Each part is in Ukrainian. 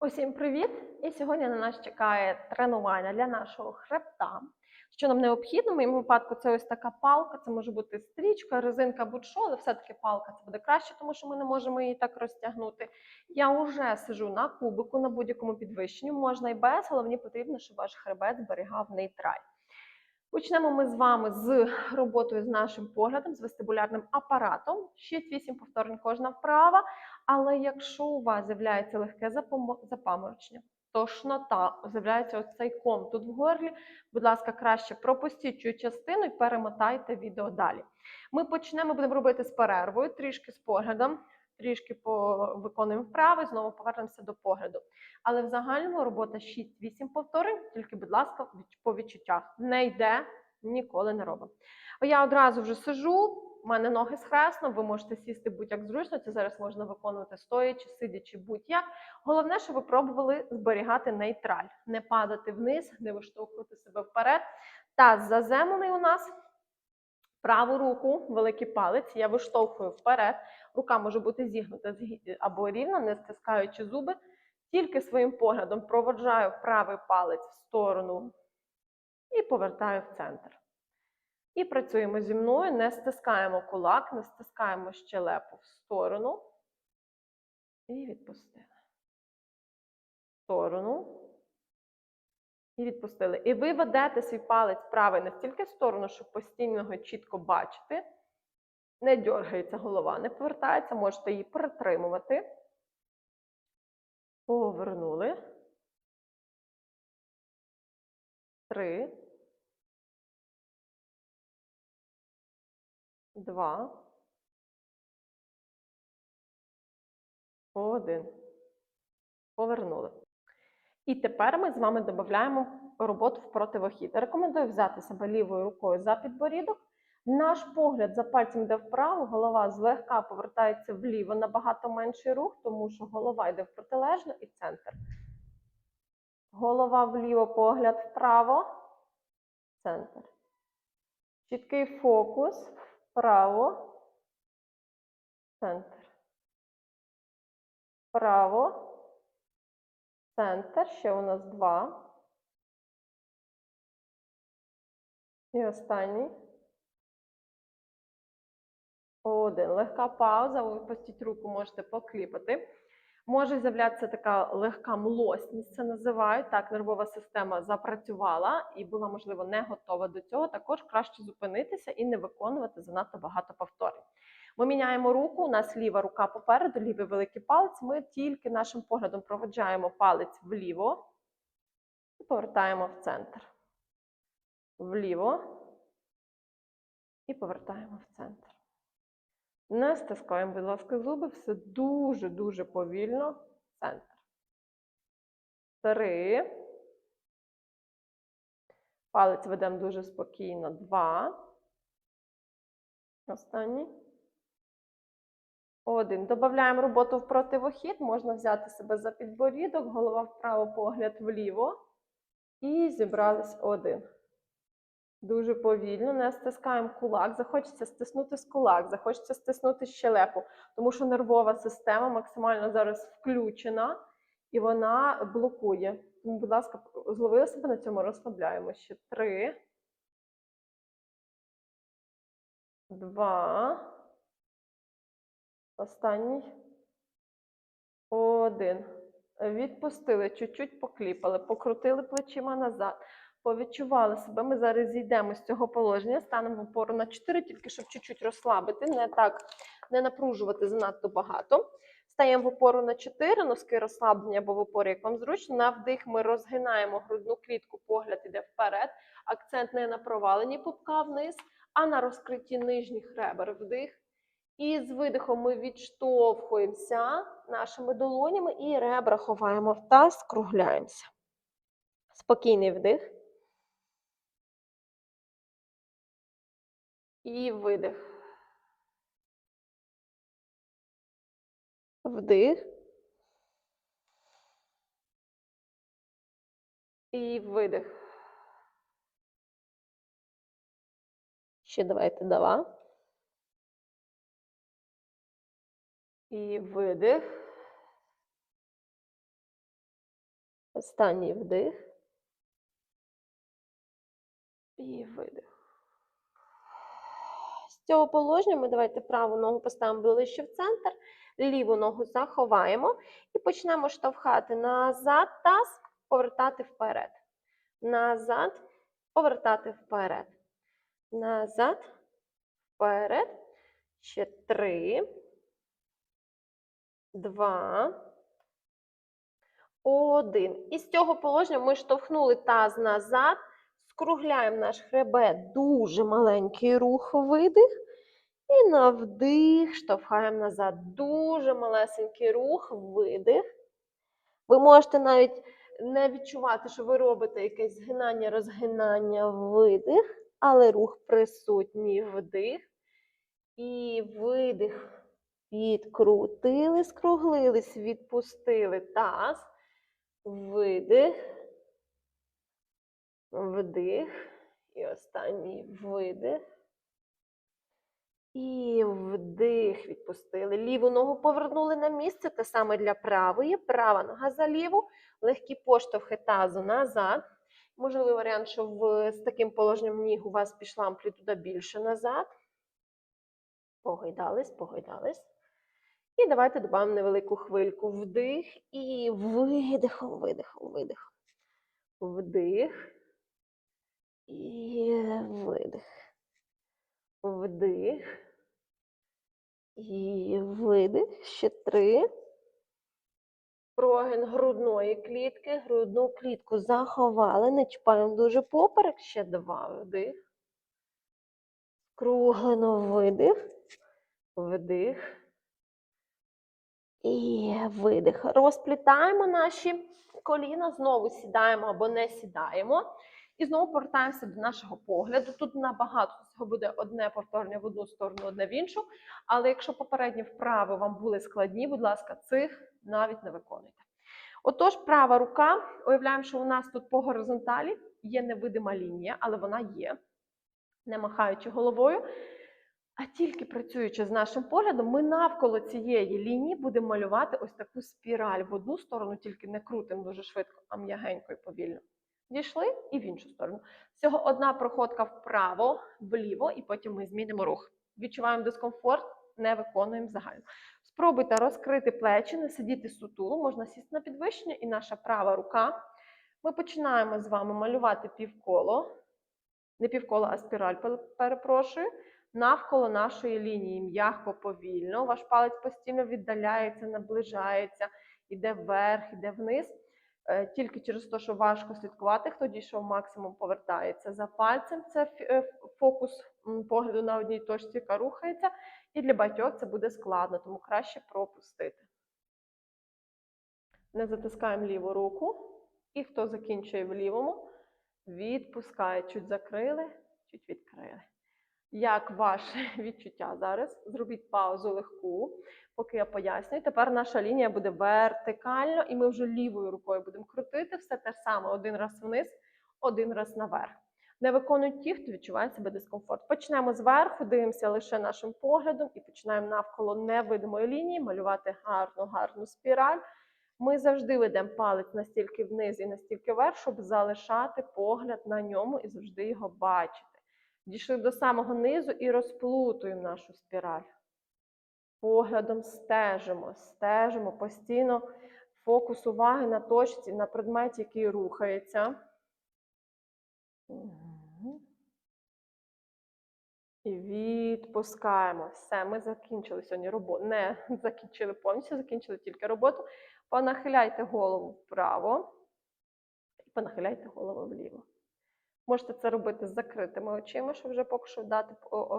Усім привіт! І сьогодні на нас чекає тренування для нашого хребта. Що нам необхідно? В моєму випадку це ось така палка, це може бути стрічка, резинка, будь-що, але все-таки палка це буде краще, тому що ми не можемо її так розтягнути. Я вже сижу на кубику, на будь-якому підвищенні, можна і без, головні потрібно, щоб ваш хребет зберігав нейтраль. Почнемо ми з вами з роботою з нашим поглядом, з вестибулярним апаратом. 6-8 повторень кожна вправа. Але якщо у вас з'являється легке запаморочення, тошнота, з'являється ось цей ком тут в горлі, будь ласка, краще пропустіть цю частину і перемотайте відео далі. Ми почнемо, будемо робити з перервою, трішки з поглядом, трішки по- виконуємо вправи, знову повернемося до погляду. Але в загальному робота 6-8 повторень, тільки, будь ласка, по відчуттях. Не йде, ніколи не робимо. Я одразу вже сижу, у мене ноги схресно, ви можете сісти будь-як зручно. Це зараз можна виконувати стоячи, сидячи, будь-як. Головне, щоб ви пробували зберігати нейтраль, не падати вниз, не виштовхувати себе вперед. Таз заземлений у нас. Праву руку, великий палець, я виштовхую вперед. Рука може бути зігнута або рівна, не стискаючи зуби. Тільки своїм поглядом проводжаю правий палець в сторону і повертаю в центр. І працюємо зі мною, не стискаємо кулак, не стискаємо щелепу в сторону. І відпустили. В сторону. І відпустили. І ви ведете свій палець правий настільки в сторону, щоб постійно його чітко бачити. Не дергається голова, не повертається, можете її притримувати. Повернули. Три. Два. Один. Повернули. І тепер ми з вами додаємо роботу в противохід. Рекомендую взяти себе лівою рукою за підборідок. Наш погляд за пальцем йде вправо, голова злегка повертається вліво, набагато менший рух, тому що голова йде в протилежну і центр. Голова вліво, погляд вправо, центр. Чіткий фокус вправо, центр. Вправо, центр. Ще у нас два. І останній. Один. Легка пауза. Ви випустіть руку, можете покліпати. Може з'являтися така легка млосність, це називають. Так, нервова система запрацювала і була, можливо, не готова до цього. Також краще зупинитися і не виконувати занадто багато повторень. Ми міняємо руку, у нас ліва рука попереду, лівий великий палець. Ми тільки нашим поглядом проведжаємо палець вліво і повертаємо в центр. Вліво і повертаємо в центр. Не стискаємо, будь ласка, зуби, все дуже-дуже повільно центр. Три. Палець ведемо дуже спокійно. Два. Останній. Один. Добавляємо роботу в противохід. Можна взяти себе за підборідок, голова вправо, погляд вліво. І зібрались один. Дуже повільно, не стискаємо кулак. Захочеться стиснути з кулак, захочеться стиснути щелепу, тому що нервова система максимально зараз включена і вона блокує. Тому, будь ласка, зловили себе на цьому, розслабляємо. Ще три. Два. Останній. Один. Відпустили, чуть-чуть покліпали, покрутили плечима назад. Повідчували себе. Ми зараз зійдемо з цього положення, станемо в опору на 4, тільки щоб чуть-чуть розслабити, не так, не напружувати занадто багато. Стаємо в опору на 4, носки розслаблені або в опорі, як вам зручно. На вдих ми розгинаємо грудну клітку, погляд іде вперед. Акцент не на проваленні пупка вниз, а на розкритті нижніх ребер. Вдих. І з видихом ми відштовхуємося нашими долонями і ребра ховаємо в таз, скругляємося. Спокійний вдих. І видих. Вдих. І видих. Ще давайте два. І видих. Останній вдих. І видих. З цього положення ми давайте праву ногу поставимо ближче в центр, ліву ногу заховаємо і почнемо штовхати назад таз, повертати вперед. Назад, повертати вперед. Назад, вперед. Ще три. Два. Один. І з цього положення ми штовхнули таз назад, скругляємо наш хребет, дуже маленький рух, видих. І на вдих штовхаємо назад. Дуже малесенький рух, видих. Ви можете навіть не відчувати, що ви робите якесь згинання, розгинання, видих, але рух присутній, вдих. І видих. Підкрутили, скруглились, відпустили таз. Видих. Вдих. І останній видих. І вдих, відпустили. Ліву ногу повернули на місце. Те саме для правої. Права нога за ліву. Легкі поштовхи тазу назад. Можливий варіант, що в, з таким положенням ніг у вас пішла амплітуда більше назад. Погойдались, погойдались. І давайте додамо невелику хвильку. Вдих і видихом, видихом, видихом. Вдих. І видих. Вдих. І видих. Ще три. Прогин грудної клітки. Грудну клітку заховали. Не чіпаємо дуже поперек. Ще два. Вдих. Круглено видих. Вдих. І видих. Розплітаємо наші коліна, знову сідаємо або не сідаємо. І знову повертаємося до нашого погляду. Тут набагато цього буде одне повторення в одну сторону, одне в іншу. Але якщо попередні вправи вам були складні, будь ласка, цих навіть не виконуйте. Отож, права рука, уявляємо, що у нас тут по горизонталі є невидима лінія, але вона є, не махаючи головою. А тільки працюючи з нашим поглядом, ми навколо цієї лінії будемо малювати ось таку спіраль в одну сторону, тільки не крутимо дуже швидко, а м'ягенько і повільно. Дійшли і в іншу сторону. Всього одна проходка вправо, вліво, і потім ми змінимо рух. Відчуваємо дискомфорт, не виконуємо загально. Спробуйте розкрити плечі, не сидіти сутуло, можна сісти на підвищення, і наша права рука. Ми починаємо з вами малювати півколо, не півколо, а спіраль, перепрошую навколо нашої лінії, м'яко повільно. Ваш палець постійно віддаляється, наближається, йде вверх, йде вниз. Е, Тільки через те, що важко слідкувати, хто дійшов максимум, повертається за пальцем. Це е, фокус погляду на одній точці, яка рухається. І для багатьох це буде складно, тому краще пропустити. Не затискаємо ліву руку. І хто закінчує в лівому, відпускає. Чуть закрили, чуть відкрили. Як ваше відчуття зараз? Зробіть паузу легку, поки я пояснюю. Тепер наша лінія буде вертикально, і ми вже лівою рукою будемо крутити. Все те саме один раз вниз, один раз наверх. Не виконують ті, хто відчуває себе дискомфорт. Почнемо зверху, дивимося лише нашим поглядом і починаємо навколо невидимої лінії малювати гарну, гарну спіраль. Ми завжди ведемо палець настільки вниз і настільки вверх, щоб залишати погляд на ньому і завжди його бачити. Дійшли до самого низу і розплутуємо нашу спіраль. Поглядом стежимо, стежимо постійно фокус уваги на точці, на предметі, який рухається. І відпускаємо. Все, ми закінчили сьогодні роботу. Не закінчили повністю, закінчили тільки роботу. Понахиляйте голову вправо і понахиляйте голову вліво. Можете це робити з закритими очима, щоб вже поки що дати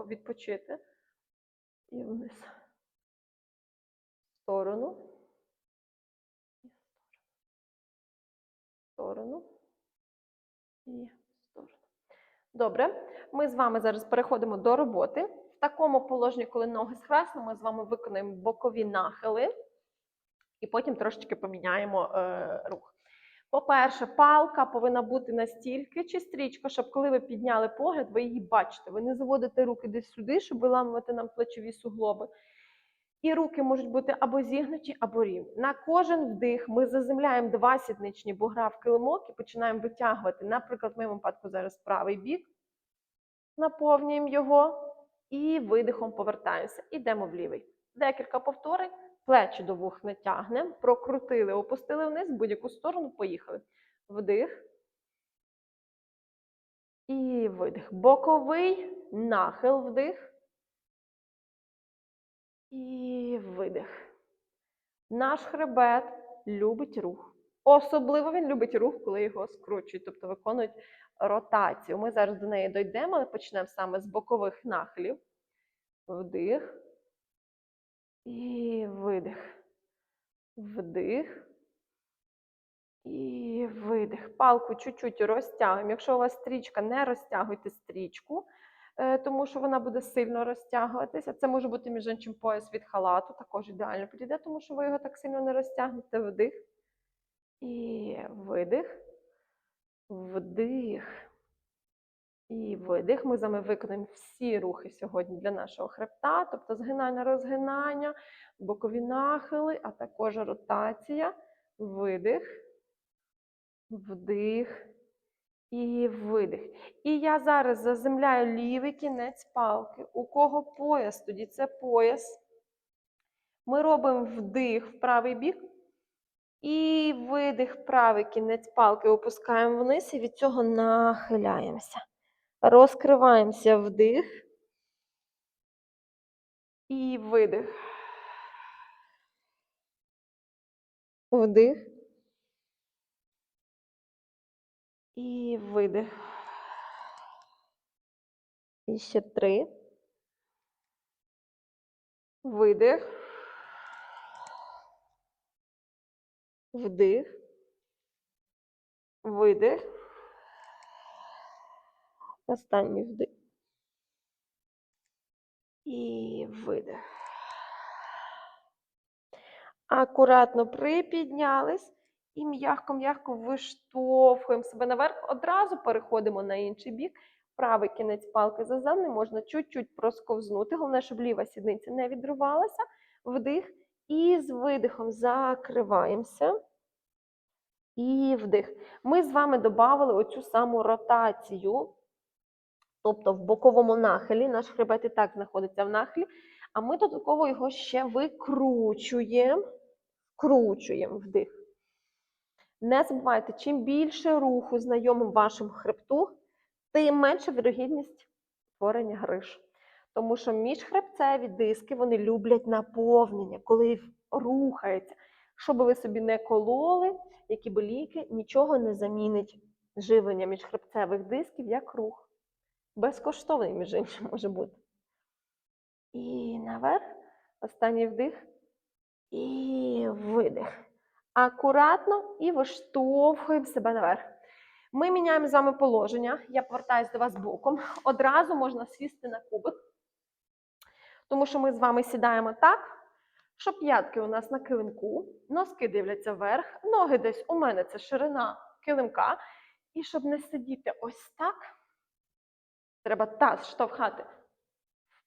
відпочити. І вниз. Сторону. І сторону. І сторону. Добре. Ми з вами зараз переходимо до роботи. В такому положенні, коли ноги схресно, ми з вами виконаємо бокові нахили і потім трошечки поміняємо е, рух. По-перше, палка повинна бути настільки чи стрічка, щоб коли ви підняли погляд, ви її бачите. Ви не заводите руки десь сюди, щоб виламувати нам плечові суглоби. І руки можуть бути або зігнуті, або рівні. На кожен вдих ми заземляємо два сідничні бугра в килимок і починаємо витягувати. Наприклад, в моєму випадку зараз правий бік, наповнюємо його і видихом повертаємося. Ідемо в лівий. Декілька повторень, плечі до вух не тягнемо, прокрутили, опустили вниз, в будь-яку сторону, поїхали. Вдих. І видих. Боковий нахил вдих. І видих. Наш хребет любить рух. Особливо він любить рух, коли його скручують, тобто виконують ротацію. Ми зараз до неї дійдемо, але почнемо саме з бокових нахилів. Вдих. І видих. Вдих. І видих. Палку чуть-чуть розтягуємо. Якщо у вас стрічка, не розтягуйте стрічку, тому що вона буде сильно розтягуватися. Це може бути між іншим пояс від халату, також ідеально підійде, тому що ви його так сильно не розтягнете. Вдих. І видих. Вдих. І видих. Ми з вами виконаємо всі рухи сьогодні для нашого хребта, тобто згинання, розгинання, бокові нахили, а також ротація. Видих, вдих і видих. І я зараз заземляю лівий кінець палки. У кого пояс, тоді це пояс. Ми робимо вдих в правий бік. І видих, правий кінець палки опускаємо вниз і від цього нахиляємося. Розкриваємося вдих. І видих. Вдих. І видих. І ще три. Видих. Вдих. Видих. Останній вдих. І видих. Акуратно припіднялись і м'яко-м'яко виштовхуємо себе наверх. Одразу переходимо на інший бік. Правий кінець палки заземний, можна чуть-чуть просковзнути. Головне, щоб ліва сідниця не відривалася. Вдих. І з видихом закриваємося. І вдих. Ми з вами додали оцю саму ротацію. Тобто в боковому нахилі, наш хребет і так знаходиться в нахилі, а ми додатково його ще викручуємо, вкручуємо вдих. Не забувайте, чим більше руху знайомим вашому хребту, тим менша вірогідність творення гриш. Тому що міжхребцеві диски вони люблять наповнення, коли рухається. Щоб ви собі не кололи, які би ліки, нічого не замінить живлення міжхребцевих дисків як рух. Безкоштовний, між іншим, може бути. І наверх. Останній вдих. І видих. Акуратно і виштовхуємо себе наверх. Ми міняємо з вами положення. Я повертаюся до вас боком. Одразу можна сісти на кубик. Тому що ми з вами сідаємо так, що п'ятки у нас на килимку, носки дивляться вверх, ноги десь у мене це ширина килимка. І щоб не сидіти ось так, треба таз штовхати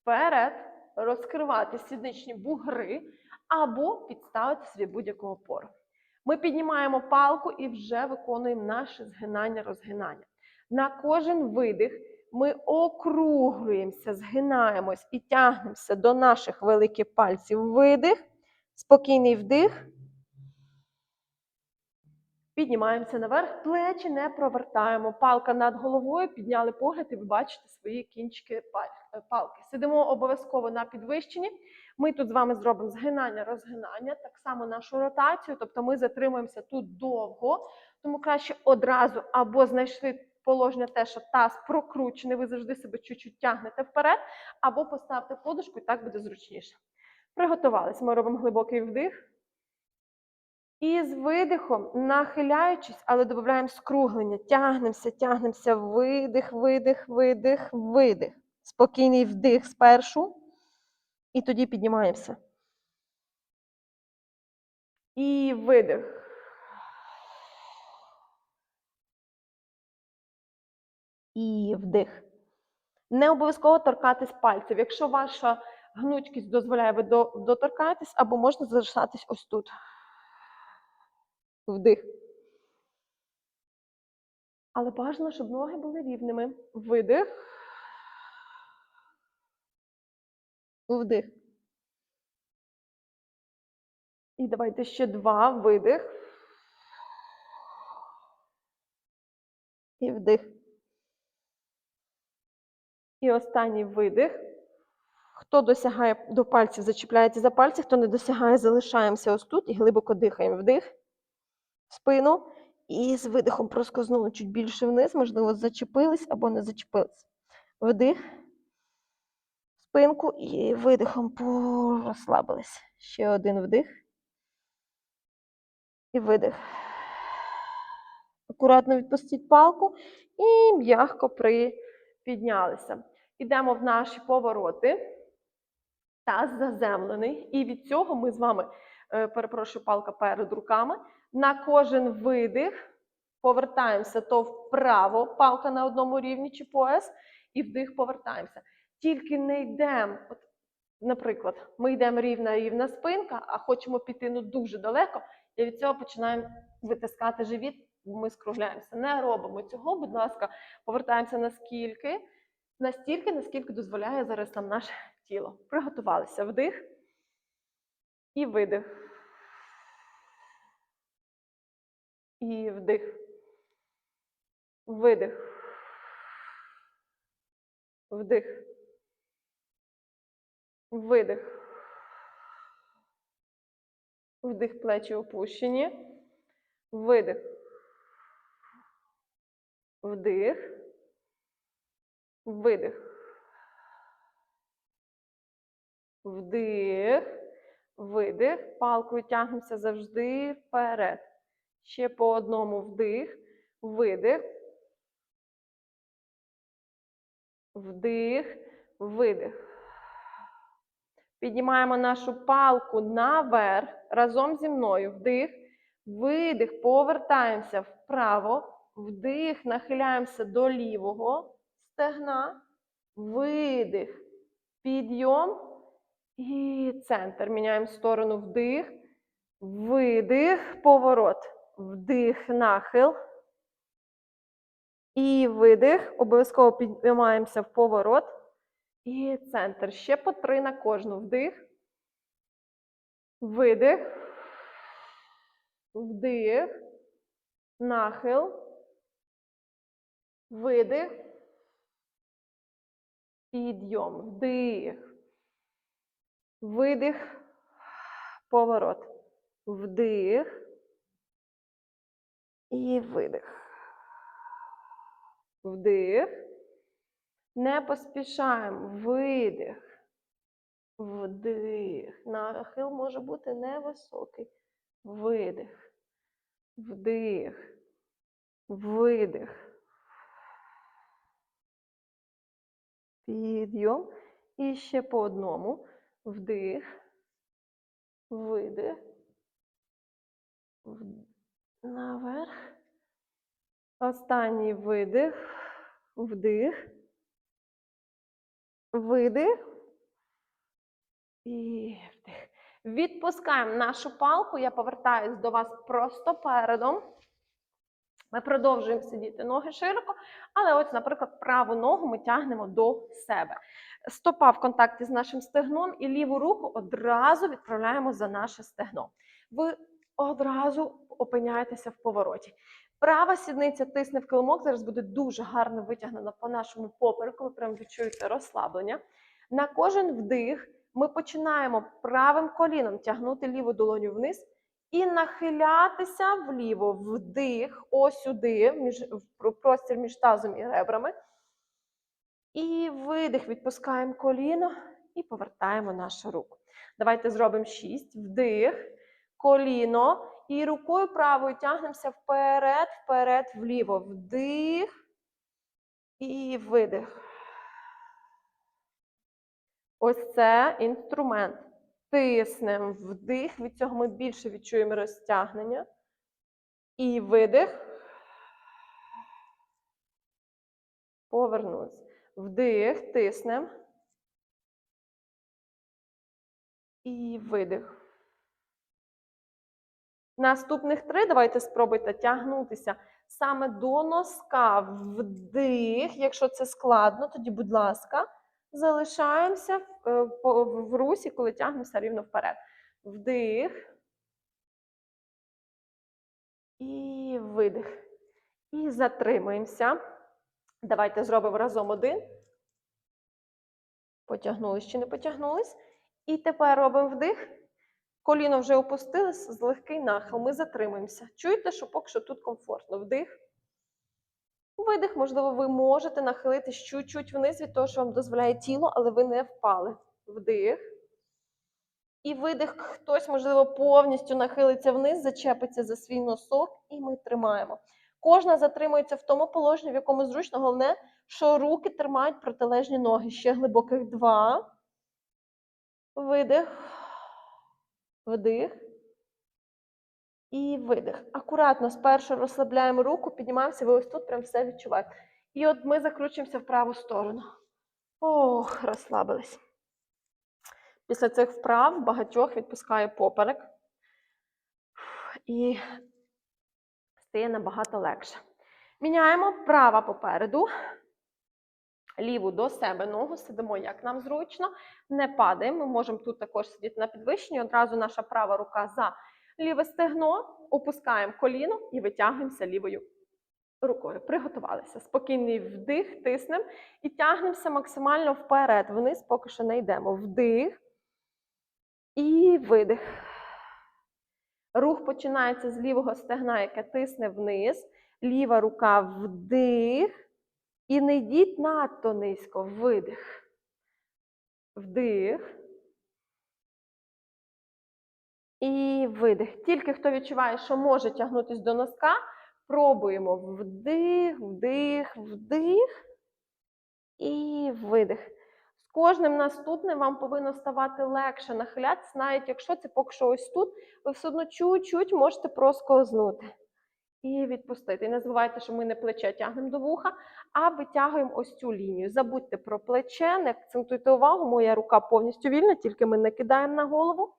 вперед, розкривати сідничні бугри або підставити собі будь-яку опору. Ми піднімаємо палку і вже виконуємо наше згинання-розгинання. На кожен видих ми округлюємося, згинаємось і тягнемося до наших великих пальців. Видих, спокійний вдих. Піднімаємося наверх, плечі не провертаємо. Палка над головою, підняли погляд, і ви бачите свої кінчики палки. Сидимо обов'язково на підвищенні. Ми тут з вами зробимо згинання, розгинання, так само нашу ротацію, тобто ми затримуємося тут довго, тому краще одразу або знайшли положення те, що таз прокручений, ви завжди себе чуть-чуть тягнете вперед, або поставте подушку, і так буде зручніше. Приготувались. Ми робимо глибокий вдих. І з видихом, нахиляючись, але додаємо скруглення. Тягнемося, тягнемося, видих, видих, видих, видих. Спокійний вдих спершу. І тоді піднімаємося. І видих. І вдих. Не обов'язково торкатись пальців. Якщо ваша гнучкість дозволяє, ви до- доторкаєтесь, або можна залишатись ось тут. Вдих. Але бажано, щоб ноги були рівними. Видих. Вдих. І давайте ще два. Видих. І вдих. І останній видих. Хто досягає до пальців, зачіпляється за пальці, хто не досягає, залишаємося ось тут і глибоко дихаємо. Вдих, в спину. І з видихом проскознули чуть більше вниз, можливо, зачепились або не зачепились. Вдих, спинку і видихом порозслабились. Ще один вдих. І видих. Акуратно відпустіть палку і м'яко припіднялися. Йдемо в наші повороти. Таз заземлений. І від цього ми з вами, е, перепрошую, палка перед руками. На кожен видих повертаємося то вправо, палка на одному рівні чи пояс, і вдих повертаємося. Тільки не йдемо. От, наприклад, ми йдемо рівна рівна спинка, а хочемо піти ну, дуже далеко, і від цього починаємо витискати живіт, ми скругляємося. Не робимо цього, будь ласка, повертаємося наскільки, настільки, наскільки дозволяє зараз нам наше тіло. Приготувалися. Вдих і видих. І вдих. Видих. Вдих. Видих. Вдих, плечі опущені. Видих. Вдих. Видих. Вдих. Видих. Палкою тягнемося завжди вперед. Ще по одному вдих. Видих. Вдих. Видих. Піднімаємо нашу палку наверх разом зі мною. Вдих. Видих. Повертаємося вправо. Вдих. Нахиляємося до лівого стегна. Видих. Підйом. І центр. Міняємо сторону вдих. Видих. Поворот. Вдих. Нахил. І видих. Обов'язково піднімаємося в поворот. І центр. Ще по три на кожну. Вдих. Видих. Вдих. Нахил. Видих. Підйом. Вдих. Видих. Поворот. Вдих. І видих. Вдих. Не поспішаємо. Видих. Вдих. Нахил може бути невисокий. Видих. Вдих. Видих. Підйом. І ще по одному. Вдих. Видих. Наверх. Останній видих. Вдих. Видих. І вдих. Відпускаємо нашу палку. Я повертаюсь до вас просто передом. Ми продовжуємо сидіти ноги широко, але ось, наприклад, праву ногу ми тягнемо до себе. Стопа в контакті з нашим стегном і ліву руку одразу відправляємо за наше стегно. Ви одразу опиняєтеся в повороті. Права сідниця тисне в килимок, зараз буде дуже гарно витягнена по нашому попереку, ви прям відчуєте розслаблення. На кожен вдих ми починаємо правим коліном тягнути ліву долоню вниз і нахилятися вліво, вдих, ось сюди, між, в простір між тазом і ребрами. І видих, відпускаємо коліно і повертаємо нашу руку. Давайте зробимо шість. Вдих, коліно. І рукою правою тягнемося вперед, вперед, вліво. Вдих і видих. Ось це інструмент. Тиснемо вдих, від цього ми більше відчуємо розтягнення. І видих. Повернулись. Вдих, тиснемо. І видих. Наступних три. Давайте спробуйте тягнутися саме до носка. Вдих. Якщо це складно, тоді, будь ласка, залишаємося в, е, в русі, коли тягнемося рівно вперед. Вдих. І видих. І затримуємося. Давайте зробимо разом один. Потягнулись чи не потягнулись. І тепер робимо вдих. Коліно вже опустилось, з легкий нахил. Ми затримуємося. Чуєте, що поки що тут комфортно. Вдих. Видих, можливо, ви можете нахилитись чуть-чуть вниз від того, що вам дозволяє тіло, але ви не впали. Вдих. І видих. Хтось, можливо, повністю нахилиться вниз, зачепиться за свій носок, і ми тримаємо. Кожна затримується в тому положенні, в якому зручно. Головне, що руки тримають протилежні ноги. Ще глибоких два. Видих. Вдих. І видих. Акуратно спершу розслабляємо руку, піднімаємося, ви ось тут прям все відчуваєте. І от ми закручуємося в праву сторону. Ох, розслабились. Після цих вправ багатьох відпускає поперек. І стає набагато легше. Міняємо права попереду, ліву до себе ногу, сидимо як нам зручно, не падаємо. Ми можемо тут також сидіти на підвищенні. Одразу наша права рука за ліве стегно, опускаємо коліно і витягуємося лівою рукою. Приготувалися. Спокійний вдих, тиснемо і тягнемося максимально вперед. Вниз поки що не йдемо. Вдих і видих. Рух починається з лівого стегна, яке тисне вниз. Ліва рука вдих. І не йдіть надто низько. Видих. Вдих. І видих. Тільки хто відчуває, що може тягнутися до носка, пробуємо вдих, вдих, вдих і видих. З кожним наступним вам повинно ставати легше нахилятися, навіть якщо це поки що ось тут, ви все одно чуть-чуть можете проскознути. І відпустити. І не забувайте, що ми не плече тягнемо до вуха, а витягуємо ось цю лінію. Забудьте про плече, не акцентуйте увагу, моя рука повністю вільна, тільки ми не кидаємо на голову.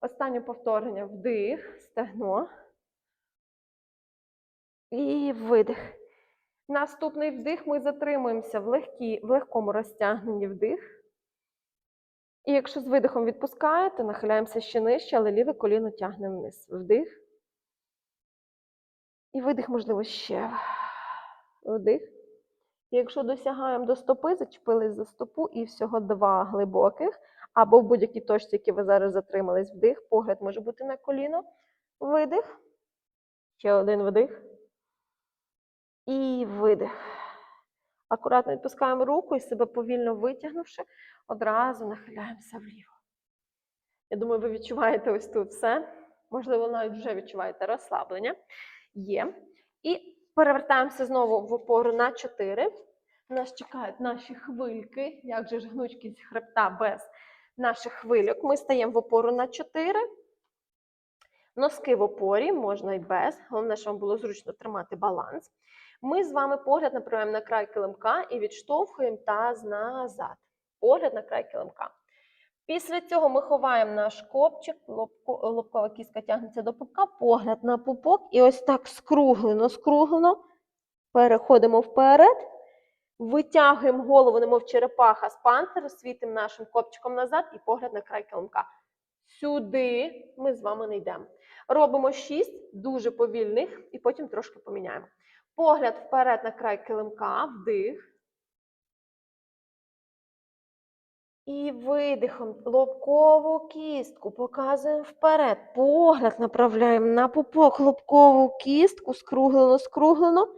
Останнє повторення вдих, стегно. І видих. Наступний вдих ми затримуємося в, легкі, в легкому розтягненні вдих. І якщо з видихом відпускаєте, нахиляємося ще нижче, але ліве коліно тягнемо вниз. Вдих. І видих, можливо, ще. Вдих. Якщо досягаємо до стопи, зачепились за стопу і всього два глибоких, або в будь-якій точці, які ви зараз затримались, вдих, погляд може бути на коліно. Видих. Ще один вдих. І видих. Акуратно відпускаємо руку і себе повільно витягнувши, одразу нахиляємося вліво. Я думаю, ви відчуваєте ось тут все. Можливо, навіть вже відчуваєте розслаблення. Є. І перевертаємося знову в опору на 4. Нас чекають наші хвильки. Як же ж гнучкість хребта без наших хвильок? Ми стаємо в опору на 4. Носки в опорі, можна і без. Головне, щоб вам було зручно тримати баланс. Ми з вами погляд направляємо на край килимка і відштовхуємо таз назад. Погляд на край килимка. Після цього ми ховаємо наш копчик, лобко, лобкова кістка тягнеться до пупка, погляд на пупок і ось так скруглено, скруглено. Переходимо вперед, витягуємо голову, немов черепаха з панциру, світимо нашим копчиком назад і погляд на край килимка. Сюди ми з вами не йдемо. Робимо 6 дуже повільних і потім трошки поміняємо. Погляд вперед на край килимка, вдих. І видихом лобкову кістку показуємо вперед. Погляд направляємо на пупок лобкову кістку, скруглено, скруглено.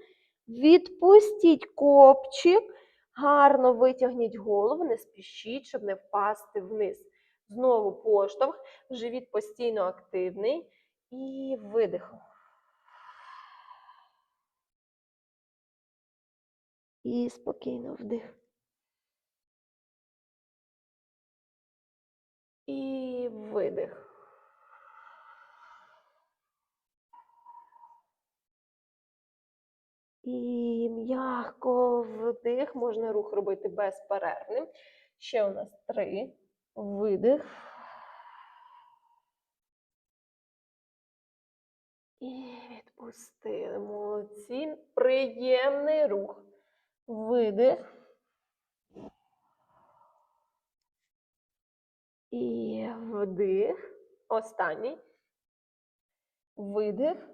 Відпустіть копчик. Гарно витягніть голову, не спішіть, щоб не впасти вниз. Знову поштовх, живіт постійно активний. І видихом. І спокійно вдих. І видих. І м'яко вдих. Можна рух робити безперервним. Ще у нас три. Видих. І відпустимо. Молодці. Приємний рух. Видих. І вдих. Останній. Видих.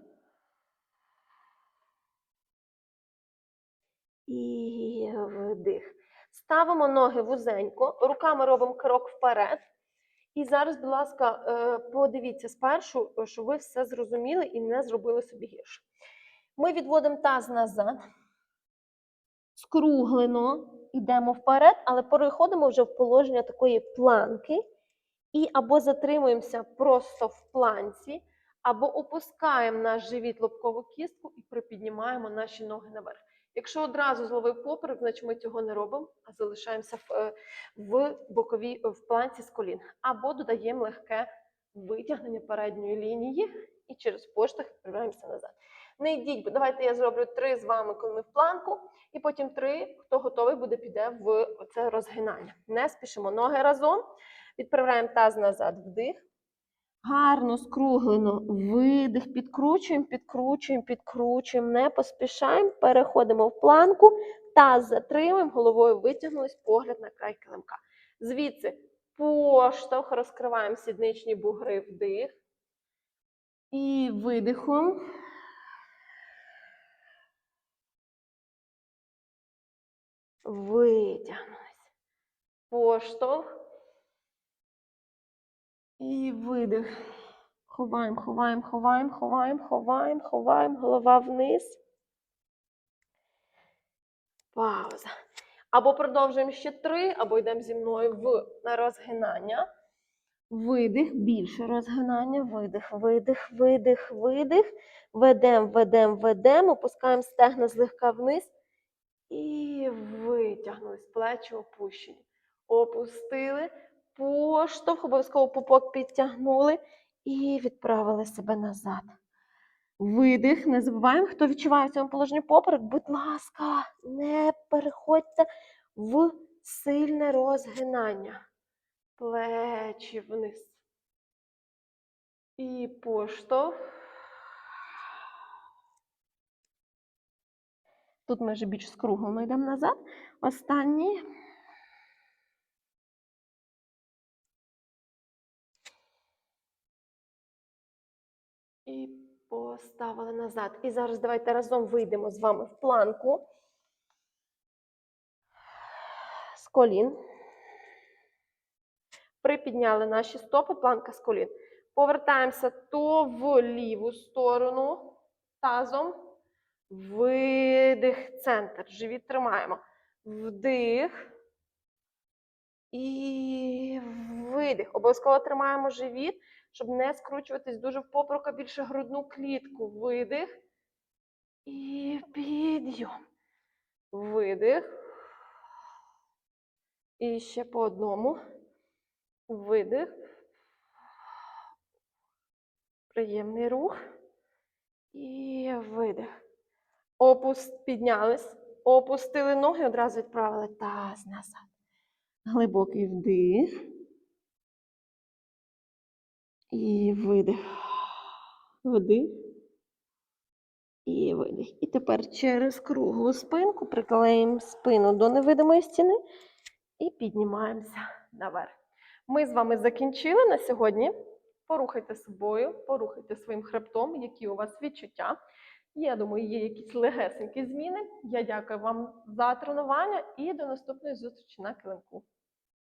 І вдих. Ставимо ноги вузенько, руками робимо крок вперед. І зараз, будь ласка, е, подивіться спершу, щоб ви все зрозуміли і не зробили собі гірше. Ми відводимо таз назад, скруглено, йдемо вперед, але переходимо вже в положення такої планки. І або затримуємося просто в планці, або опускаємо наш живіт лобкову кістку і припіднімаємо наші ноги наверх. Якщо одразу зловив поперек, значить ми цього не робимо, а залишаємося в, е, в боковій в планці з колін. Або додаємо легке витягнення передньої лінії і через поштовх відправляємося назад. Не йдіть, давайте я зроблю три з вами, коли ми в планку, і потім три, хто готовий буде, піде в це розгинання. Не спішимо ноги разом. Відправляємо таз назад, вдих. Гарно, скруглено, видих, підкручуємо, підкручуємо, підкручуємо, не поспішаємо, переходимо в планку, таз затримуємо, головою витягнулись, погляд на край килимка. Звідси поштовх, розкриваємо сідничні бугри, вдих. І видихом. Витягнулись. Поштовх. І видих. Ховаємо, ховаємо, ховаємо, ховаємо, ховаємо, ховаємо, голова вниз. Пауза. Або продовжуємо ще три, або йдемо зі мною в на розгинання. Видих, більше розгинання, видих, видих, видих, видих. Ведемо, ведемо, ведемо, опускаємо стегна злегка вниз. І витягнулись, плечі опущені. Опустили, поштовх, обов'язково пупок підтягнули і відправили себе назад. Видих, не забуваємо, хто відчуває в цьому положенні поперек, будь ласка, не переходьте в сильне розгинання. Плечі вниз. І поштовх. Тут ми вже більш скруглено йдемо назад. Останній. І поставили назад. І зараз давайте разом вийдемо з вами в планку. З колін. Припідняли наші стопи, планка з колін. Повертаємося то в ліву сторону тазом. Видих, центр. Живіт тримаємо. Вдих. І видих. Обов'язково тримаємо живіт, щоб не скручуватись дуже в попрука, більше грудну клітку. Видих. І підйом. Видих. І ще по одному. Видих. Приємний рух. І видих. Опуст, піднялись, опустили ноги, одразу відправили таз назад. Глибокий вдих. І видих. Вдих. І видих. І тепер через круглу спинку приклеїмо спину до невидимої стіни і піднімаємося наверх. Ми з вами закінчили на сьогодні. Порухайте собою, порухайте своїм хребтом, які у вас відчуття. Я думаю, є якісь легесенькі зміни. Я дякую вам за тренування і до наступної зустрічі на килимку.